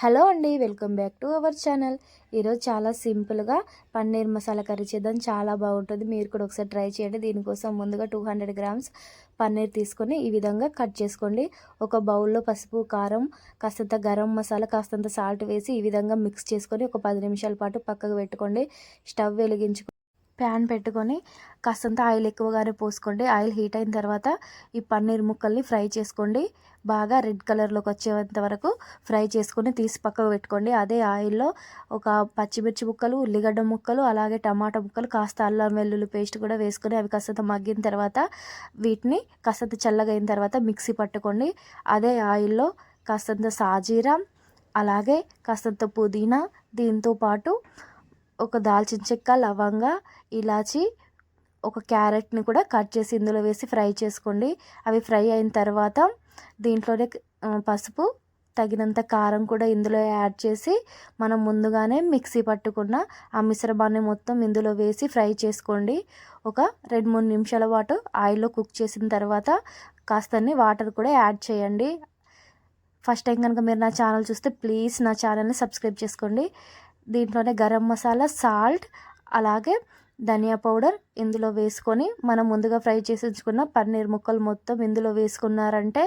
Hello అండి welcome back to our channel. ఈరోజు చాలా సింపుల్గా పన్నీర్ మసాలా కర్రీ చేద్దాం. చాలా బాగుంటుంది. మీరు కూడా ఒకసారి ట్రై చేయండి. దీనికోసం ముందుగా టూ హండ్రెడ్ గ్రామ్స్ పన్నీర్ తీసుకొని ఈ విధంగా కట్ చేసుకోండి. ఒక బౌల్లో పసుపు కారం కాస్తంత గరం మసాలా కాస్తంత సాల్ట్ వేసి ఈ విధంగా మిక్స్ చేసుకొని ఒక పది నిమిషాల పాటు పక్కకు పెట్టుకోండి. స్టవ్ వెలిగించుకొని ప్యాన్ పెట్టుకొని కాస్తంత ఆయిల్ ఎక్కువగానే పోసుకోండి. ఆయిల్ హీట్ అయిన తర్వాత ఈ పన్నీర్ ముక్కల్ని ఫ్రై చేసుకోండి. బాగా రెడ్ కలర్లోకి వచ్చేంత వరకు ఫ్రై చేసుకొని తీసి పక్కకు పెట్టుకోండి. అదే ఆయిల్లో ఒక పచ్చిమిర్చి ముక్కలు ఉల్లిగడ్డ ముక్కలు అలాగే టమాటా ముక్కలు కాస్త అల్లం వెల్లుల్లి పేస్ట్ కూడా వేసుకొని అవి కాస్తంత మగ్గిన తర్వాత వీటిని కాస్తంత చల్లగా అయిన తర్వాత మిక్సీ పట్టుకోండి. అదే ఆయిల్లో కాస్తంత సాజీరా అలాగే కాస్తంత పుదీనా దీంతో పాటు ఒక దాల్చిన చెక్క లవంగా ఇలాచి ఒక క్యారెట్ని కూడా కట్ చేసి ఇందులో వేసి ఫ్రై చేసుకోండి. అవి ఫ్రై అయిన తర్వాత దీంట్లోనే పసుపు తగినంత కారం కూడా ఇందులో యాడ్ చేసి మనం ముందుగానే మిక్సీ పట్టుకున్న ఆ మిశ్రమాన్ని మొత్తం ఇందులో వేసి ఫ్రై చేసుకోండి. ఒక రెండు మూడు నిమిషాల పాటు ఆయిల్లో కుక్ చేసిన తర్వాత కాస్తని వాటర్ కూడా యాడ్ చేయండి. ఫస్ట్ టైం కనుక మీరు నా ఛానల్ చూస్తే ప్లీజ్ నా ఛానల్ని సబ్స్క్రైబ్ చేసుకోండి. దీంట్లోనే గరం మసాలా సాల్ట్ అలాగే ధనియా పౌడర్ ఇందులో వేసుకొని మనం ముందుగా ఫ్రై చేసి ఉంచుకున్న పన్నీర్ ముక్కలు మొత్తం ఇందులో వేసుకున్నారంటే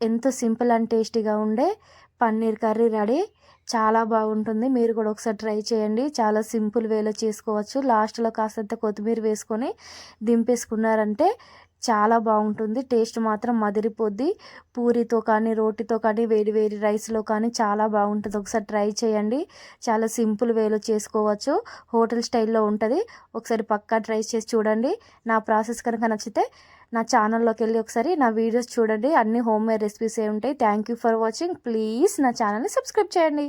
ఎంతో సింపుల్ అండ్ టేస్టీగా ఉండే పన్నీర్ కర్రీ రెడీ. చాలా బాగుంటుంది. మీరు కూడా ఒకసారి ట్రై చేయండి. చాలా సింపుల్ వేలో చేసుకోవచ్చు. లాస్ట్లో కాస్తంత కొత్తిమీర వేసుకొని దింపేసుకున్నారంటే చాలా బాగుంటుంది. టేస్ట్ మాత్రం మదిరిపోద్ది. పూరితో కానీ రోటితో కానీ వేడి వేడి రైస్లో కానీ చాలా బాగుంటుంది. ఒకసారి ట్రై చేయండి. చాలా సింపుల్ వేలో చేసుకోవచ్చు. హోటల్ స్టైల్లో ఉంటుంది. ఒకసారి పక్కా ట్రై చేసి చూడండి. నా ప్రాసెస్ కనుక నచ్చితే నా ఛానల్లోకి వెళ్ళి ఒకసారి నా వీడియోస్ చూడండి. అన్ని హోమ్ మేడ్ రెసిపీస్ ఏ ఉంటాయి. Thank you for watching. Please నా ఛానల్ని సబ్స్క్రైబ్ చేయండి.